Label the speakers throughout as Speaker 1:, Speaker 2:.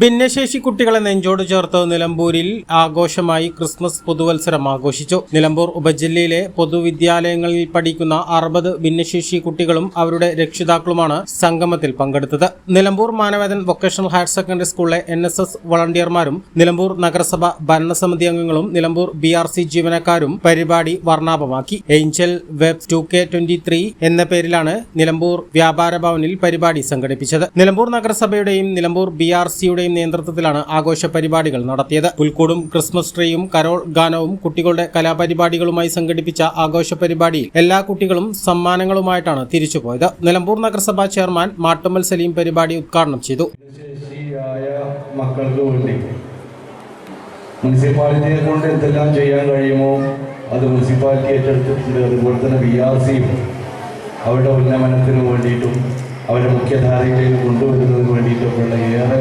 Speaker 1: ഭിന്നശേഷി കുട്ടികളെ നെഞ്ചോട് ചേർത്ത് നിലമ്പൂരിൽ ആഘോഷമായി ക്രിസ്മസ് പുതുവത്സരം ആഘോഷിച്ചു. നിലമ്പൂർ ഉപജില്ലയിലെ പൊതുവിദ്യാലയങ്ങളിൽ പഠിക്കുന്ന അറുപത് ഭിന്നശേഷി കുട്ടികളും അവരുടെ രക്ഷിതാക്കളുമാണ് സംഗമത്തിൽ പങ്കെടുത്തത്. Nilambur Manavedan vocational higher secondary സ്കൂളിലെ എൻ എസ് എസ് വളണ്ടിയർമാരും നിലമ്പൂർ നഗരസഭ ഭരണസമിതി അംഗങ്ങളും നിലമ്പൂർ ബി ആർ സി ജീവനക്കാരും പരിപാടി വർണാഭമാക്കി. Angel web two K twenty three എന്ന പേരിലാണ് നിലമ്പൂർ വ്യാപാര ഭവനിൽ പരിപാടി സംഘടിപ്പിച്ചത്. നിലമ്പൂർ നഗരസഭയുടെയും നിലമ്പൂർ ബി ആർ സിയുടെയും നേതൃത്വത്തിലാണ് ആഘോഷ പരിപാടികൾ നടത്തിയത്. പുൽക്കൂടും ക്രിസ്മസ് ട്രീയും കരോൾ ഗാനവും കുട്ടികളുടെ കലാപരിപാടികളുമായി സംഘടിപ്പിച്ച ആഘോഷ പരിപാടിയിൽ എല്ലാ കുട്ടികളും സമ്മാനങ്ങളുമായിട്ടാണ് തിരിച്ചുപോയത്. നിലമ്പൂർ നഗരസഭാ ചെയർമാൻ മാട്ടുമ്മൽ സലീം പരിപാടി ഉദ്ഘാടനം ചെയ്തു.
Speaker 2: മുനിസിപ്പാലിറ്റിയെ കൊണ്ട് എന്തെല്ലാം ചെയ്യാൻ കഴിയുമോ അത് മുനിസിപ്പാലിറ്റി ഏറ്റെടുത്തിട്ടുണ്ട്. അതുപോലെ തന്നെ ബി ആർ സിയും അവരുടെ ഉന്നമനത്തിന് വേണ്ടിയിട്ടും അവരുടെ മുഖ്യധാരയിലേക്ക് കൊണ്ടുവരുന്നതിന് വേണ്ടിയിട്ടൊക്കെയുള്ള ഏറെ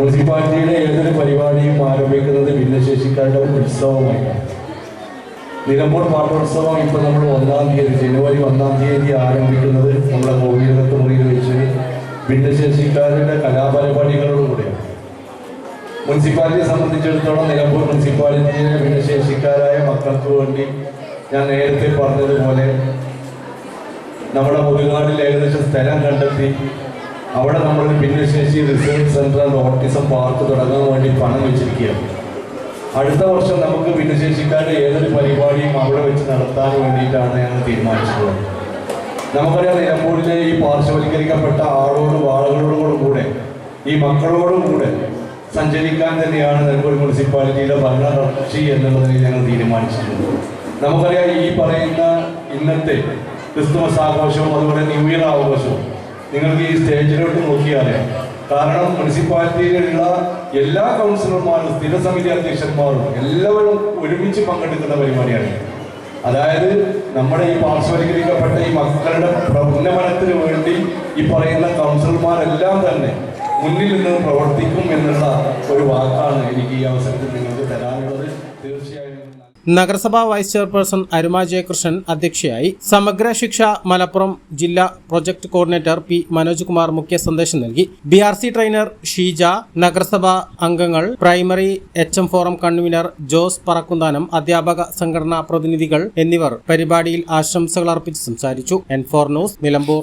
Speaker 2: മുനിസിപ്പാലിറ്റിയുടെ ഏതൊരു പരിപാടിയും ആരംഭിക്കുന്നത് ഭിന്നശേഷിക്കാരുടെ ഉത്സവമായിട്ടാണ്. നിലമ്പൂർ പാട്ടോത്സവം ഇപ്പൊ നമ്മൾ ഒന്നാം തീയതി ജനുവരി ഒന്നാം തീയതി ആരംഭിക്കുന്നത് നമ്മുടെ കോവിലകത്ത് മുറിയിൽ വെച്ച് ഭിന്നശേഷിക്കാരുടെ കലാപരിപാടികളോടുകൂടിയാണ് മുനിസിപ്പാലിറ്റിയെ സംബന്ധിച്ചിടത്തോളം നിലമ്പൂർ മുനിസിപ്പാലിറ്റിയിലെ ഭിന്നശേഷിക്കാരായ മക്കൾക്ക് വേണ്ടി ഞാൻ നേരത്തെ പറഞ്ഞതുപോലെ നമ്മുടെ മുതുകാടിൽ ഏകദേശം സ്ഥലം കണ്ടെത്തി അവിടെ നമ്മൾ ഭിന്നശേഷി research centre and autism park തുടങ്ങാൻ വേണ്ടി പണം വെച്ചിരിക്കുകയാണ്. അടുത്ത വർഷം നമുക്ക് ഭിന്നശേഷിക്കാരുടെ ഏതൊരു പരിപാടിയും അവിടെ വെച്ച് നടത്താൻ വേണ്ടിയിട്ടാണ് ഞങ്ങൾ തീരുമാനിച്ചിട്ടുള്ളത്. നമുക്കറിയാം നിലമ്പൂരിലെ ഈ പാർശ്വവൽക്കരിക്കപ്പെട്ട ആളോടും ആളുകളോടും കൂടെ ഈ മക്കളോടും കൂടെ സഞ്ചരിക്കാൻ തന്നെയാണ് നിലമ്പൂർ മുനിസിപ്പാലിറ്റിയുടെ ഭരണകക്ഷി എന്നുള്ളതിൽ ഞങ്ങൾ തീരുമാനിച്ചിട്ടുണ്ട് നമുക്കറിയാം ഈ പറയുന്ന ഇന്നത്തെ ക്രിസ്തുമസ് ആഘോഷവും അതുപോലെ ന്യൂ ഇയർ ആഘോഷവും നിങ്ങൾക്ക് ഈ സ്റ്റേജിലോട്ട് നോക്കിയാൽ കാരണം മുനിസിപ്പാലിറ്റിയിലുള്ള എല്ലാ കൗൺസിലർമാരും സ്ഥിരസമിതി അധ്യക്ഷന്മാരും എല്ലാവരും ഒരുമിച്ച് പങ്കെടുക്കുന്ന പരിപാടിയാണ് അതായത് നമ്മുടെ ഈ പാർശ്വവൽക്കരിക്കപ്പെട്ട ഈ മക്കളുടെ ഉന്നമനത്തിന് വേണ്ടി ഈ പറയുന്ന കൗൺസിലർമാരെല്ലാം തന്നെ മുന്നിൽ നിന്ന് പ്രവർത്തിക്കും എന്നുള്ള ഒരു വാക്കാണ് എനിക്ക് ഈ അവസരത്തിൽ തീർച്ചയായും
Speaker 1: നഗരസഭാ വൈസ് ചെയർപേഴ്സൺ അരുമ ജയകൃഷ്ണൻ അധ്യക്ഷയായി സമഗ്ര ശിക്ഷ മലപ്പുറം ജില്ലാ project coordinator P Manoj Kumar മുഖ്യ സന്ദേശം നൽകി. B R C trainer Sheeja നഗരസഭാ അംഗങ്ങൾ primary H M forum convenor Jose Parakkunthanam അധ്യാപക സംഘടനാ പ്രതിനിധികൾ എന്നിവർ പരിപാടിയിൽ ആശംസകൾ അർപ്പിച്ച് സംസാരിച്ചു. N four news Nilambur.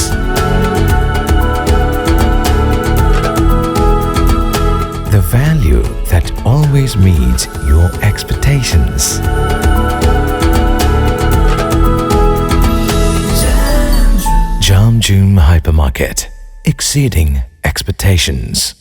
Speaker 3: Expectations. Jam Hypermarket, exceeding expectations.